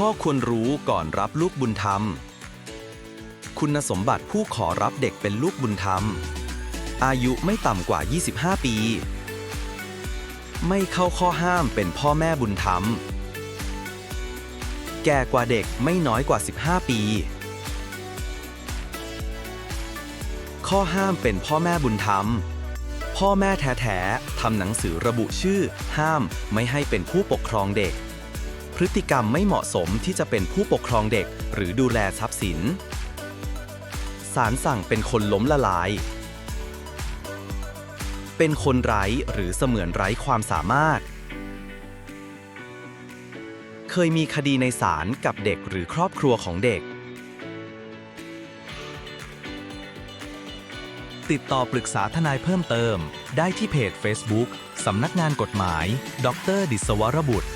ข้อควรรู้ก่อนรับลูกบุญธรรม คุณสมบัติผู้ขอรับเด็กเป็นลูกบุญธรรม อายุไม่ต่ำกว่า 25 ปี ไม่เข้าข้อห้ามเป็นพ่อแม่บุญธรรม แก่กว่าเด็กไม่น้อยกว่า 15 ปี ข้อห้ามเป็นพ่อแม่บุญธรรม พ่อแม่แท้ๆทำหนังสือระบุชื่อ ห้ามไม่ให้เป็นผู้ปกครองเด็ก พฤติกรรมไม่เหมาะสมที่จะเป็นผู้ปกครองเด็ก หรือดูแลทรัพย์สินศาลสั่งเป็นคนล้มละลาย เป็นคนไร้หรือเสมือนไร้ความสามารถ เคยมีคดีในศาลกับเด็กหรือครอบครัวของเด็ก ติดต่อปรึกษาทนายเพิ่มเติม ได้ที่เพจ Facebook สำนักงานกฎหมาย ดร ดิศวรบุตร